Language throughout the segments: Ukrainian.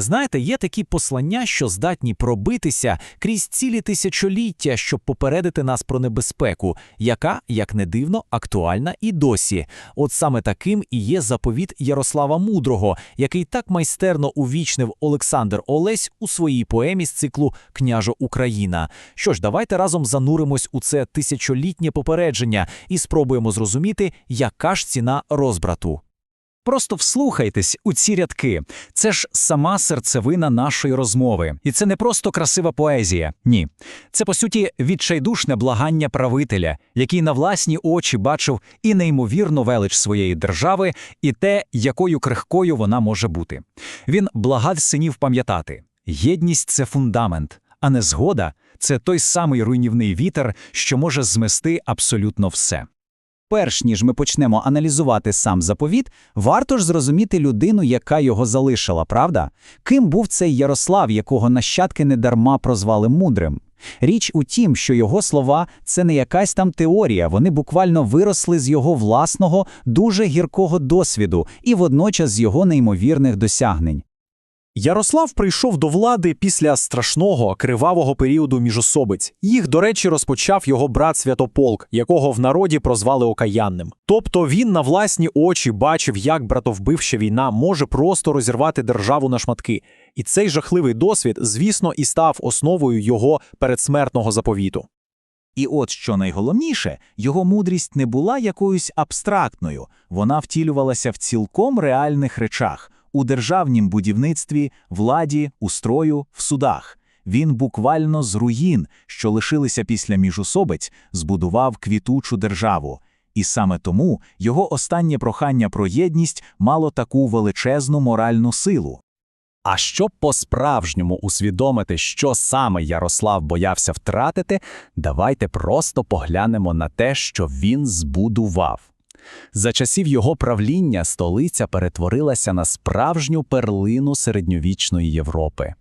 Знаєте, є такі послання, що здатні пробитися крізь цілі тисячоліття, щоб попередити нас про небезпеку, яка, як не дивно, актуальна і досі. От саме таким і є заповіт Ярослава Мудрого, який так майстерно увічнив Олександр Олесь у своїй поемі з циклу Княжо Україна. Що ж, давайте разом зануримось у це тисячолітнє попередження і спробуємо зрозуміти, яка ж ціна розбрату. Просто вслухайтесь у ці рядки. Це ж сама серцевина нашої розмови. І це не просто красива поезія. Ні. Це, по суті, відчайдушне благання правителя, який на власні очі бачив і неймовірну велич своєї держави, і те, якою крихкою вона може бути. Він благав синів пам'ятати: єдність це фундамент, а не згода це той самий руйнівний вітер, що може змести абсолютно все. Перш ніж ми почнемо аналізувати сам заповіт, варто ж зрозуміти людину, яка його залишила, правда? Ким був цей Ярослав, якого нащадки недарма прозвали мудрим? Річ у тім, що його слова це не якась там теорія, вони буквально виросли з його власного, дуже гіркого досвіду і водночас з його неймовірних досягнень. Ярослав прийшов до влади після страшного кривавого періоду міжособиць. Їх, до речі, розпочав його брат Святополк, якого в народі прозвали окаянним. Тобто він на власні очі бачив, як братовбивча війна може просто розірвати державу на шматки. І цей жахливий досвід, звісно, і став основою його передсмертного заповіту. І от що найголовніше, його мудрість не була якоюсь абстрактною, вона втілювалася в цілком реальних речах у державнім будівництві, владі, устрою, в судах. Він буквально з руїн, що лишилися після міжусобиць, збудував квітучу державу. І саме тому його останнє прохання про єдність мало таку величезну моральну силу. А щоб по-справжньому усвідомити, що саме Ярослав боявся втратити, давайте просто поглянемо на те, що він збудував. За часів його правління столиця перетворилася на справжню перлину середньовічної Європи.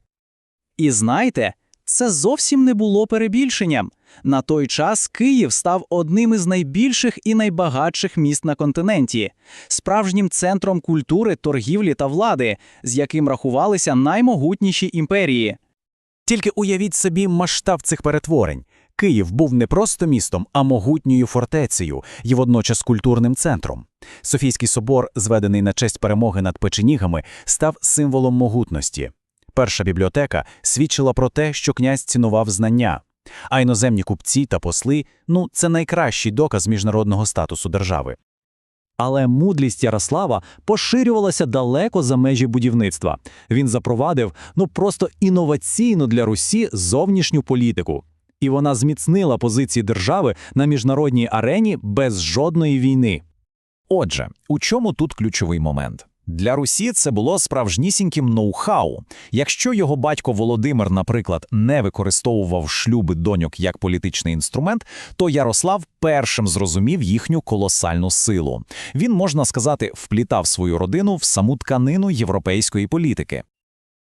І знаєте, це зовсім не було перебільшенням. На той час Київ став одним із найбільших і найбагатших міст на континенті, справжнім центром культури, торгівлі та влади, з яким рахувалися наймогутніші імперії. Тільки уявіть собі масштаб цих перетворень. Київ був не просто містом, а могутньою фортецею і водночас культурним центром. Софійський собор, зведений на честь перемоги над печенігами, став символом могутності. Перша бібліотека свідчила про те, що князь цінував знання. А іноземні купці та посли ну, це найкращий доказ міжнародного статусу держави. Але мудрість Ярослава поширювалася далеко за межі будівництва. Він запровадив ну просто інноваційну для Русі зовнішню політику. І вона зміцнила позиції держави на міжнародній арені без жодної війни. Отже, у чому тут ключовий момент? Для Русі це було справжнісіньким ноу-хау. Якщо його батько Володимир, наприклад, не використовував шлюби доньок як політичний інструмент, то Ярослав першим зрозумів їхню колосальну силу. Він, можна сказати, вплітав свою родину в саму тканину європейської політики.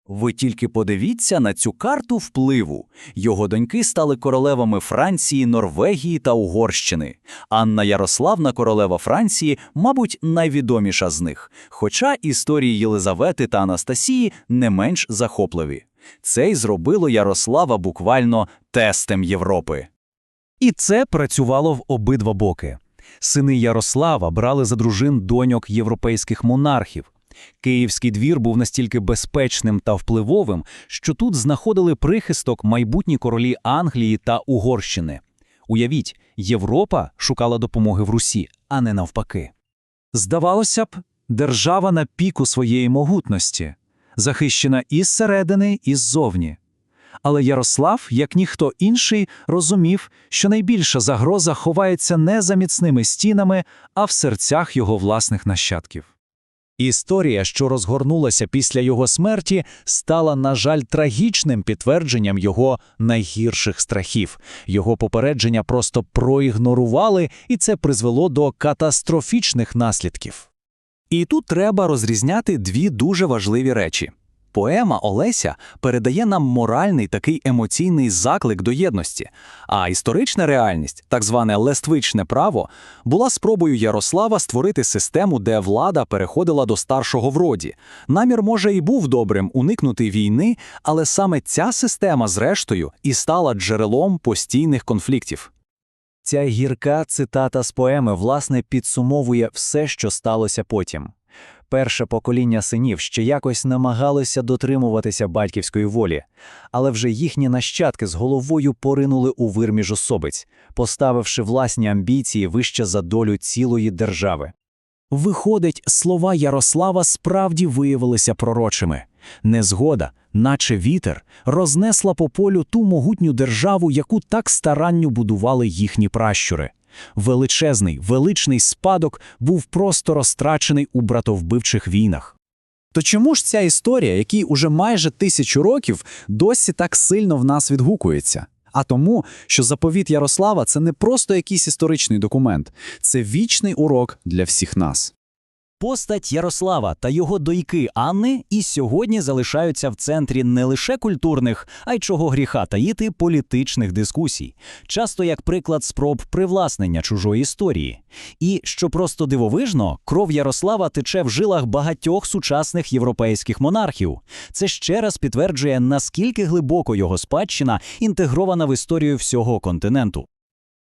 Ви тільки подивіться на цю карту впливу. Його доньки стали королевами Франції, Норвегії та Угорщини. Анна Ярославна, королева Франції, мабуть, найвідоміша з них. Хоча історії Єлизавети та Анастасії не менш захопливі. Це й зробило Ярослава буквально тестем Європи. І це працювало в обидва боки. Сини Ярослава брали за дружин доньок європейських монархів. Київський двір був настільки безпечним та впливовим, що тут знаходили прихисток майбутні королі Англії та Угорщини. Уявіть, Європа шукала допомоги в Русі, а не навпаки. Здавалося б, держава на піку своєї могутності, захищена і зсередини, і ззовні. Але Ярослав, як ніхто інший, розумів, що найбільша загроза ховається не за міцними стінами, а в серцях його власних нащадків. Історія, що розгорнулася після його смерті, стала, на жаль, трагічним підтвердженням його найгірших страхів. Його попередження просто проігнорували, і це призвело до катастрофічних наслідків. І тут треба розрізняти дві дуже важливі речі. Поема Олеся передає нам моральний такий емоційний заклик до єдності, а історична реальність, так зване лествичне право, була спробою Ярослава створити систему, де влада переходила до старшого в роді. Намір, може, і був добрим уникнути війни, але саме ця система, зрештою, і стала джерелом постійних конфліктів. Ця гірка цитата з поеми власне підсумовує все, що сталося потім. Перше покоління синів ще якось намагалося дотримуватися батьківської волі, але вже їхні нащадки з головою поринули у вир міжособиць, поставивши власні амбіції вище за долю цілої держави. Виходить, слова Ярослава справді виявилися пророчими. Незгода, наче вітер, рознесла по полю ту могутню державу, яку так старанно будували їхні пращури. Величезний, величний спадок був просто розтрачений у братовбивчих війнах. То чому ж ця історія, якій уже майже тисячу років, досі так сильно в нас відгукується? А тому, що заповіт Ярослава це не просто якийсь історичний документ, це вічний урок для всіх нас. Постать Ярослава та його дойки Анни і сьогодні залишаються в центрі не лише культурних, а й чого гріха таїти політичних дискусій, часто як приклад спроб привласнення чужої історії. І, що просто дивовижно, кров Ярослава тече в жилах багатьох сучасних європейських монархів. Це ще раз підтверджує, наскільки глибоко його спадщина інтегрована в історію всього континенту.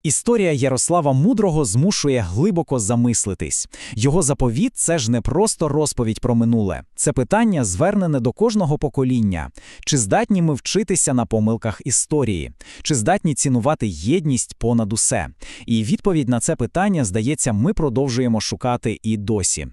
Історія Ярослава Мудрого змушує глибоко замислитись. Його заповіт це ж не просто розповідь про минуле, це питання, звернене до кожного покоління. Чи здатні ми вчитися на помилках історії? Чи здатні цінувати єдність понад усе? І відповідь на це питання, здається, ми продовжуємо шукати і досі.